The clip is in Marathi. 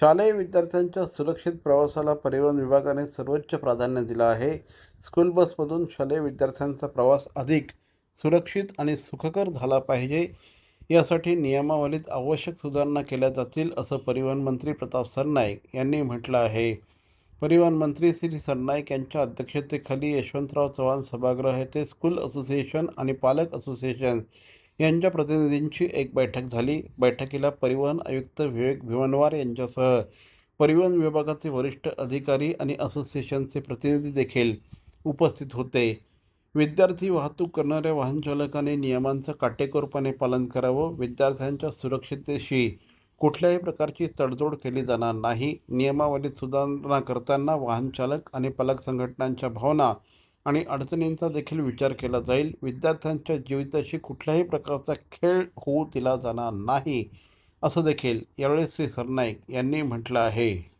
शालेय विद्यार्थ्यांच्या सुरक्षित प्रवासाला परिवहन विभागाने सर्वोच्च प्राधान्य दिलं आहे. स्कूल बसमधून शालेय विद्यार्थ्यांचा प्रवास अधिक सुरक्षित आणि सुखकर झाला पाहिजे. यासाठी नियमावलीत आवश्यक सुधारणा केल्या जातील असं परिवहन मंत्री प्रताप सरनाईक यांनी म्हटलं आहे. परिवहन मंत्री श्री सरनाईक यांच्या अध्यक्षतेखाली यशवंतराव चव्हाण सभागृह येथे स्कूल असोसिएशन आणि पालक असोसिएशन यांच्या प्रतिनिधींची एक बैठक झाली. बैठकीला परिवहन आयुक्त विवेक भिवनवार यांच्यासह परिवहन विभागाचे वरिष्ठ अधिकारी आणि असोसिएशनचे प्रतिनिधी देखील उपस्थित होते. विद्यार्थी वाहतूक करणाऱ्या वाहनचालकाने नियमांचं काटेकोरपणे पालन करावं. विद्यार्थ्यांच्या सुरक्षिततेशी कुठल्याही प्रकारची तडजोड केली जाणार नाही. नियमावलीत सुधारणा करताना वाहनचालक आणि पालक संघटनांच्या भावना आणि अडचणींचा देखील विचार केला जाईल. विद्यार्थ्यांच्या जीविताशी कुठल्याही प्रकारचा खेळ होऊ दिला जाणार नाही असं देखील यावेळी श्री सरनाईक यांनी म्हटलं आहे.